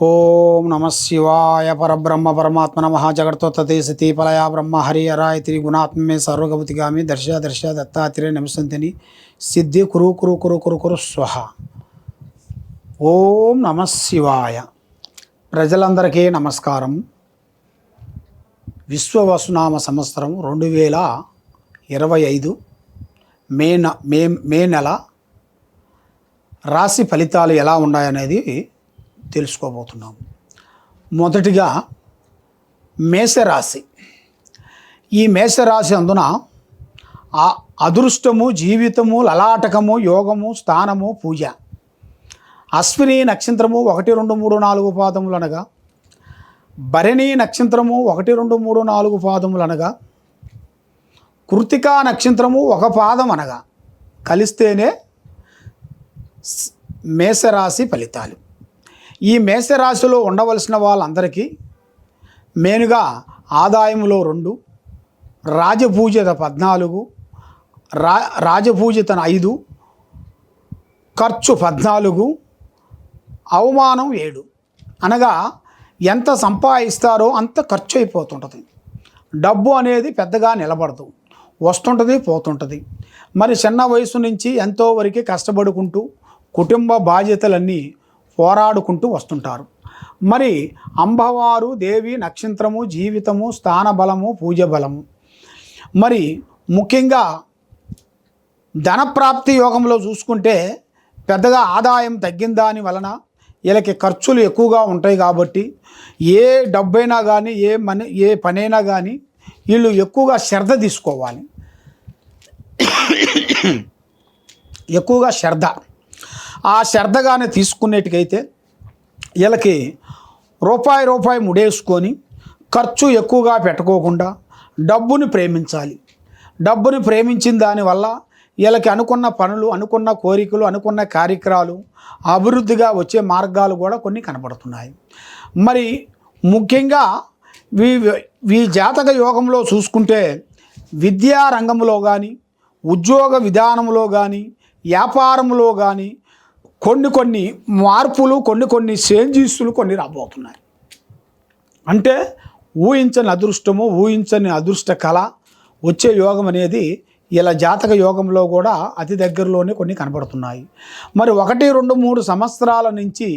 ఓం నమ శివాయ పరబ్రహ్మ పరమాత్మ నమ జగత్వతతే సతీపలయ బ్రహ్మ హరి హరాయ తిరి గుణాత్మే సర్వగమతిగామి దర్శ దర్శ దత్తాత్రేయ నమసంతిని సిద్ధి కురు కురు కురు కురు కురు స్వహ. ఓం నమ శివాయ. ప్రజలందరికీ నమస్కారం. విశ్వవసునామ సంవత్సరం రెండు వేల ఇరవై ఐదు మే న- మే మే నెల. రాశి ఫలితాలు ఎలా ఉన్నాయనేది తెలుసుకోబోతున్నాం. మొదటిగా మేషరాశి. ఈ మేషరాశి అందున ఆ అదృష్టము జీవితము లలాటకము యోగము స్థానము పూజ. అశ్విని నక్షత్రము ఒకటి రెండు మూడు నాలుగు పాదములు అనగా భరణి నక్షత్రము ఒకటి రెండు మూడు నాలుగు పాదములు అనగా కృతికా నక్షత్రము ఒక పాదం అనగా కలిస్తేనే స్- మేషరాశి ఫలితాలు. ఈ మేషరాశిలో ఉండవలసిన వాళ్ళందరికీ మెయిన్గా ఆదాయంలో రెండు రాజపూజిత పద్నాలుగు రా రాజపూజిత ఐదు ఖర్చు పద్నాలుగు అవమానం ఏడు. అనగా ఎంత సంపాదిస్తారో అంత ఖర్చు అయిపోతుంటుంది డబ్బు అనేది పెద్దగా నిలబడదు. వస్తుంటుంది పోతుంటుంది. మరి చిన్న వయసు నుంచి ఎంతో వరకు కష్టపడుకుంటూ కుటుంబ బాధ్యతలన్నీ పోరాడుకుంటూ వస్తుంటారు. మరి అంబవారు దేవి నక్షత్రము జీవితము స్థాన బలము పూజ బలము మరి ముఖ్యంగా ధనప్రాప్తి యోగంలో చూసుకుంటే పెద్దగా ఆదాయం తగ్గిన దాని వలన వీళ్ళకి ఖర్చులు ఎక్కువగా ఉంటాయి కాబట్టి ఏ డబ్బైనా కానీ ఏ మని ఏ పనైనా కానీ వీళ్ళు ఎక్కువగా శ్రద్ధ తీసుకోవాలి. ఎక్కువగా శ్రద్ధ. ఆ శ్రద్ధగానే తీసుకునేటికైతే వీళ్ళకి రూపాయి రూపాయి ముడేసుకొని ఖర్చు ఎక్కువగా పెట్టుకోకుండా డబ్బుని ప్రేమించాలి. డబ్బుని ప్రేమించిన దానివల్ల వీళ్ళకి అనుకున్న పనులు అనుకున్న కోరికలు అనుకున్న కార్యక్రమాలు అభివృద్ధిగా వచ్చే మార్గాలు కూడా కొన్ని కనబడుతున్నాయి మరి ముఖ్యంగా వీ వీ జాతక యోగంలో చూసుకుంటే విద్యా రంగంలో కానీ ఉద్యోగ విధానంలో కానీ వ్యాపారంలో కానీ కొన్ని కొన్ని మార్పులు కొన్ని కొన్ని చేంజీస్లు కొన్ని రాబోతున్నాయి. అంటే ఊహించని అదృష్టము ఊహించని అదృష్ట కళ వచ్చే యోగం అనేది ఇలా జాతక యోగంలో కూడా అతి దగ్గరలోనే కొన్ని కనబడుతున్నాయి. మరి ఒకటి రెండు మూడు సంవత్సరాల నుంచి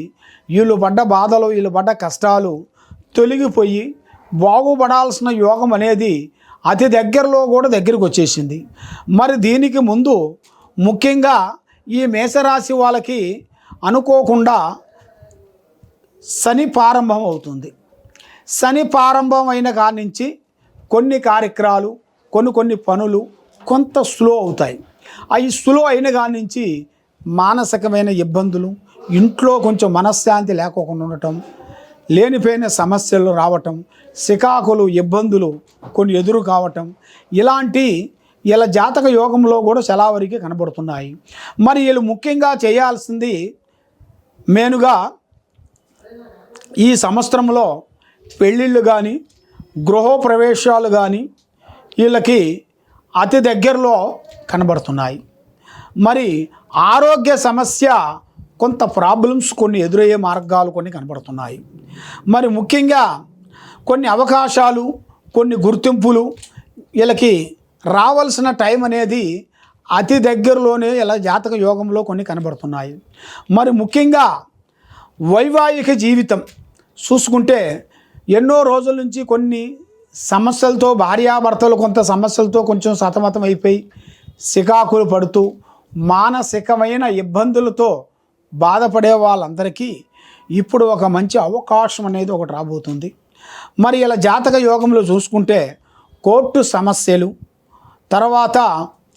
వీళ్ళు పడ్డ బాధలు వీళ్ళు పడ్డ కష్టాలు తొలగిపోయి బాగుపడాల్సిన యోగం అనేది అతి దగ్గరలో కూడా దగ్గరికి వచ్చేసింది. మరి దీనికి ముందు ముఖ్యంగా ఈ మేషరాశి వాళ్ళకి అనుకోకుండా శని ప్రారంభం అవుతుంది. శని ప్రారంభం అయిన కాడి నుంచి కొన్ని కార్యక్రమాలు కొన్ని కొన్ని పనులు కొంత స్లో అవుతాయి. అవి స్లో అయిన కాడి నుంచి మానసికమైన ఇబ్బందులు ఇంట్లో కొంచెం మనశ్శాంతి లేకోకుండా ఉండటం లేనిపోయిన సమస్యలు రావటం సికాకులు ఇబ్బందులు కొన్ని ఎదురు కావటం ఇలాంటి ఇలా జాతక యోగంలో కూడా చలావరికి కనబడుతున్నాయి. మరి వీళ్ళు ముఖ్యంగా చేయాల్సింది మెయిన్గా ఈ సంవత్సరంలో పెళ్ళిళ్ళు కానీ గృహప్రవేశాలు కానీ వీళ్ళకి అతి దగ్గరలో కనబడుతున్నాయి. మరి ఆరోగ్య సమస్య కొంత ప్రాబ్లమ్స్ కొన్ని ఎదురయ్యే మార్గాలు కొన్ని కనబడుతున్నాయి. మరి ముఖ్యంగా కొన్ని అవకాశాలు కొన్ని గుర్తింపులు వీళ్ళకి రావాల్సిన టైం అనేది అతి దగ్గరలోనే ఇలా జాతక యోగంలో కొన్ని కనబడుతున్నాయి. మరి ముఖ్యంగా వైవాహిక జీవితం చూసుకుంటే ఎన్నో రోజుల నుంచి కొన్ని సమస్యలతో భార్యాభర్తలు కొంత సమస్యలతో కొంచెం సతమతం అయిపోయి సికాకులు పడుతూ మానసికమైన ఇబ్బందులతో బాధపడే వాళ్ళందరికీ ఇప్పుడు ఒక మంచి అవకాశం అనేది ఒకటి రాబోతుంది. మరి ఇలా జాతక యోగంలో చూసుకుంటే కోర్టు సమస్యలు తర్వాత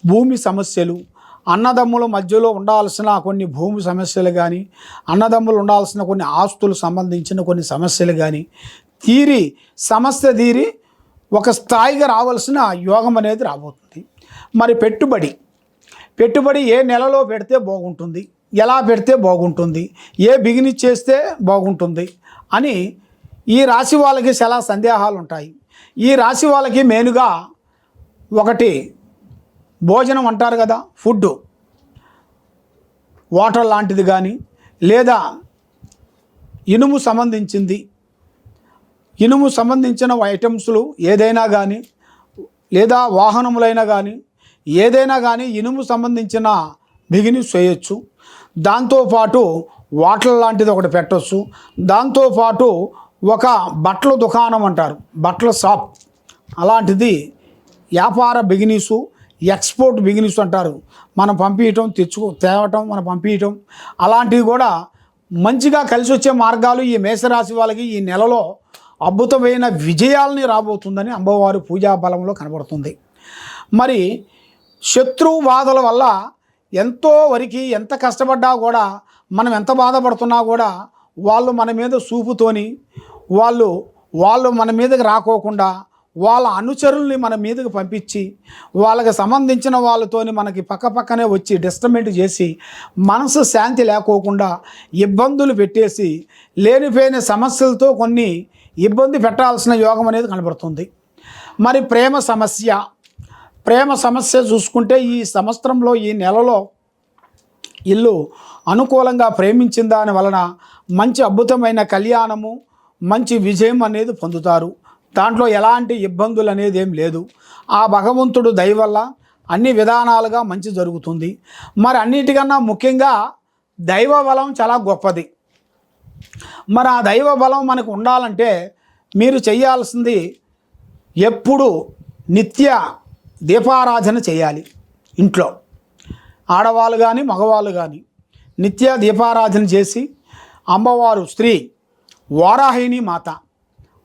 భూమి సమస్యలు అన్నదమ్ముల మధ్యలో ఉండాల్సిన కొన్ని భూమి సమస్యలు కానీ అన్నదమ్ములు ఉండాల్సిన కొన్ని ఆస్తులు సంబంధించిన కొన్ని సమస్యలు కానీ తీరి సమస్య తీరి ఒక స్థాయిగా రావాల్సిన యోగం అనేది రాబోతుంది. మరి పెట్టుబడి పెట్టుబడి ఏ నెలలో పెడితే బాగుంటుంది ఎలా పెడితే బాగుంటుంది ఏ బిగినిస్ చేస్తే బాగుంటుంది అని ఈ రాశి వాళ్ళకి చాలా సందేహాలు ఉంటాయి. ఈ రాశి వాళ్ళకి మెయిన్గా ఒకటి భోజనం అంటారు కదా ఫుడ్. వాటర్ లాంటిది కానీ లేదా ఇనుము సంబంధించింది. ఇనుము సంబంధించిన ఐటమ్స్లు ఏదైనా కానీ లేదా వాహనములైనా కానీ ఏదైనా కానీ ఇనుము సంబంధించిన బిగినెస్ చేయొచ్చు. దాంతోపాటు వాటర్ లాంటిది ఒకటి పెట్టొచ్చు. దాంతోపాటు ఒక బట్టల దుకాణం అంటారు బట్టల షాప్. అలాంటిది వ్యాపార బిగినీసు ఎక్స్పోర్ట్ బిగినీస్ అంటారు. మనం పంపించటం తెచ్చుకో తేవటం మనం పంపించటం. అలాంటివి కూడా మంచిగా కలిసి వచ్చే మార్గాలు ఈ మేషరాశి వాళ్ళకి ఈ నెలలో అద్భుతమైన విజయాల్ని రాబోతుందని అమ్మవారి పూజా బలంలో కనబడుతుంది. మరి శత్రువు బాధల వల్ల ఎంతో వరకు ఎంత కష్టపడ్డా కూడా మనం ఎంత బాధపడుతున్నా కూడా వాళ్ళు మన మీద చూపుతోని వాళ్ళు వాళ్ళు మన మీదకి రాకోకుండా వాళ్ళ అనుచరుల్ని మన మీదకి పంపించి వాళ్ళకి సంబంధించిన వాళ్ళతోని మనకి పక్క పక్కనే వచ్చి డిస్టర్బెంట్ చేసి మనసు శాంతి లేకోకుండా ఇబ్బందులు పెట్టేసి లేనిపోయిన సమస్యలతో కొన్ని ఇబ్బంది పెట్టాల్సిన యోగం అనేది కనబడుతుంది. మరి ప్రేమ సమస్య ప్రేమ సమస్య చూసుకుంటే ఈ సంవత్సరంలో ఈ నెలలో ఇల్లు అనుకూలంగా ప్రేమించిన దాని వలన మంచి అద్భుతమైన కళ్యాణము మంచి విజయం అనేది పొందుతారు. దాంట్లో ఎలాంటి ఇబ్బందులు అనేది ఏం లేదు. ఆ భగవంతుడు దయవల్ల అన్ని విధానాలుగా మంచి జరుగుతుంది. మరి అన్నిటికన్నా ముఖ్యంగా దైవ బలం చాలా గొప్పది. మరి ఆ దైవ బలం మనకు ఉండాలంటే మీరు చేయాల్సింది ఎప్పుడు నిత్య దీపారాధన చేయాలి ఇంట్లో. ఆడవాళ్ళు కానీ మగవాళ్ళు కానీ నిత్య దీపారాధన చేసి అమ్మవారు స్త్రీ వారాహిణి మాత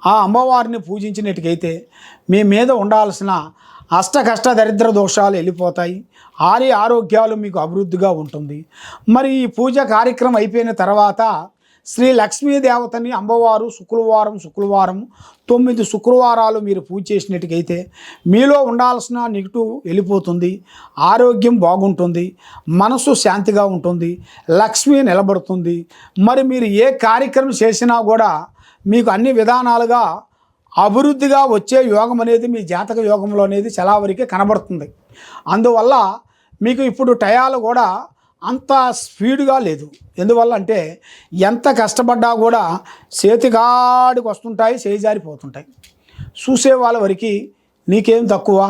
ఆ అమ్మవారిని పూజించినట్టుకైతే మీ మీద ఉండాల్సిన అష్ట కష్ట దరిద్ర దోషాలు వెళ్ళిపోతాయి. ఆరి ఆరోగ్యాలు మీకు అభివృద్ధిగా ఉంటుంది. మరి ఈ పూజ కార్యక్రమం అయిపోయిన తర్వాత శ్రీ లక్ష్మీ దేవతని అమ్మవారు శుక్రవారం శుక్రవారం తొమ్మిది శుక్రవారాలు మీరు పూజ చేసినట్టుకైతే మీలో ఉండాల్సిన నెగిటివ్ వెళ్ళిపోతుంది. ఆరోగ్యం బాగుంటుంది. మనసు శాంతిగా ఉంటుంది. లక్ష్మి నిలబడుతుంది. మరి మీరు ఏ కార్యక్రమం చేసినా కూడా మీకు అన్ని విధానాలుగా అభివృద్ధిగా వచ్చే యోగం అనేది మీ జాతక యోగంలో అనేది చాలా వరకే కనబడుతుంది. అందువల్ల మీకు ఇప్పుడు టయాలు కూడా అంత స్పీడ్గా లేదు. ఎందువల్ల అంటే ఎంత కష్టపడ్డా కూడా చేతికాడికి వస్తుంటాయి చేజారిపోతుంటాయి చూసే వాళ్ళ వరకు నీకేం తక్కువ?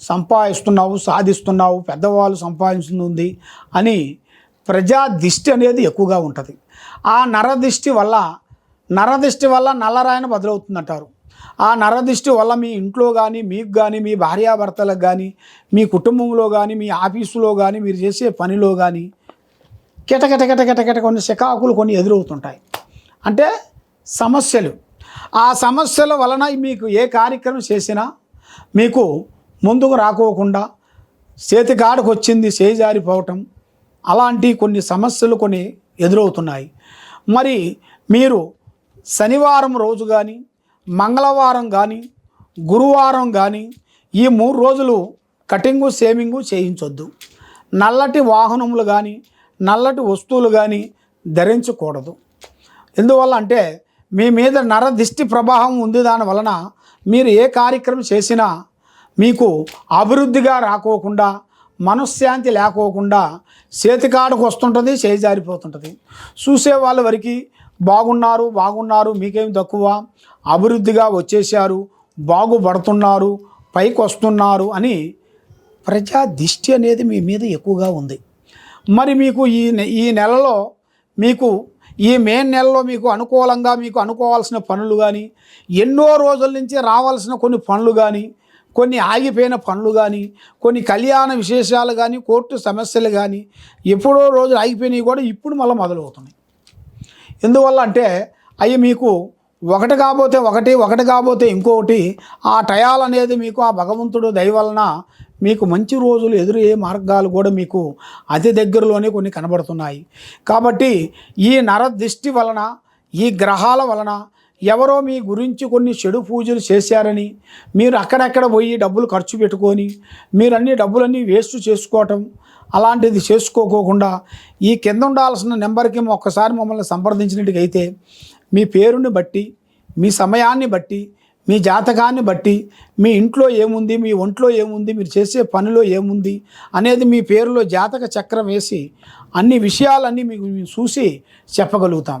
సంపాదిస్తున్నావు సాధిస్తున్నావు పెద్దవాళ్ళు సంపాదిస్తుంది అని ప్రజా దిష్టి అనేది ఎక్కువగా ఉంటుంది. ఆ నరదిష్టి వల్ల నరదిష్టి వల్ల నల్లరాయన బదులవుతుందంటారు. ఆ నరదిష్టి వల్ల మీ ఇంట్లో కానీ మీకు కానీ మీ భార్యాభర్తలకు కానీ మీ కుటుంబంలో కానీ మీ ఆఫీసులో కానీ మీరు చేసే పనిలో కానీ కిటకిట కిటకిట కొన్ని శకాకులు కొన్ని ఎదురవుతుంటాయి. అంటే సమస్యలు. ఆ సమస్యల వలన మీకు ఏ కార్యక్రమం చేసినా మీకు ముందుకు రాకోకుండా చేతికాడకు వచ్చింది చేజారిపోవటం అలాంటి కొన్ని సమస్యలు కొన్ని ఎదురవుతున్నాయి. మరి మీరు శనివారం రోజు కానీ మంగళవారం కానీ గురువారం కానీ ఈ మూడు రోజులు కటింగు సేవింగు చేయించొద్దు. నల్లటి వాహనములు కానీ నల్లటి వస్తువులు కానీ ధరించకూడదు. ఎందువల్ల అంటే మీ మీద నర దిష్టి ప్రభావం ఉంది దాని వలన మీరు ఏ కార్యక్రమం చేసినా మీకు అభివృద్ధిగా రాకోకుండా మనశ్శాంతి లేకోకుండా చేతికాడకు వస్తుంటుంది చేయి జారిపోతుంటుంది. చూసే వాళ్ళ వరకు బాగున్నారు బాగున్నారు మీకేం తక్కువ? అభివృద్ధిగా వచ్చేసారు బాగుపడుతున్నారు పైకి వస్తున్నారు అని ప్రజా దిష్టి అనేది మీ మీద ఎక్కువగా ఉంది. మరి మీకు ఈ నె- ఈ నెలలో మీకు ఈ మే నెలలో మీకు అనుకూలంగా మీకు అనుకోవాల్సిన పనులు కానీ ఎన్నో రోజుల నుంచి రావాల్సిన కొన్ని పనులు కానీ కొన్ని ఆగిపోయిన పనులు కానీ కొన్ని కళ్యాణ విశేషాలు కానీ కోర్టు సమస్యలు కానీ ఎప్పుడో రోజులు ఆగిపోయినవి కూడా ఇప్పుడు మళ్ళీ మొదలవుతున్నాయి. ఎందువల్ల అంటే అవి మీకు ఒకటి కాబోతే ఒకటి ఒకటి కాబోతే ఇంకొకటి ఆ టయాల్ అనేది మీకు ఆ భగవంతుడు దయవలన మీకు మంచి రోజులు ఎదురయ్యే మార్గాలు కూడా మీకు అతి దగ్గరలోనే కొన్ని కనబడుతున్నాయి. కాబట్టి ఈ నరదిష్టి వలన ఈ గ్రహాల వలన ఎవరో మీ గురించి కొన్ని చెడు పూజలు చేశారని మీరు అక్కడక్కడ పోయి డబ్బులు ఖర్చు పెట్టుకొని మీరు అన్ని డబ్బులన్నీ వేస్ట్ చేసుకోవటం అలాంటిది చేసుకోకోకుండా ఈ కింద ఉండాల్సిన నెంబర్కి ఒక్కసారి మమ్మల్ని సంప్రదించినట్టుకైతే మీ పేరుని బట్టి మీ సమయాన్ని బట్టి మీ జాతకాన్ని బట్టి మీ ఇంట్లో ఏముంది మీ ఒంట్లో ఏముంది మీరు చేసే పనిలో ఏముంది అనేది మీ పేరులో జాతక చక్రం వేసి అన్ని విషయాలన్నీ మీకు మేము చూసి చెప్పగలుగుతాం.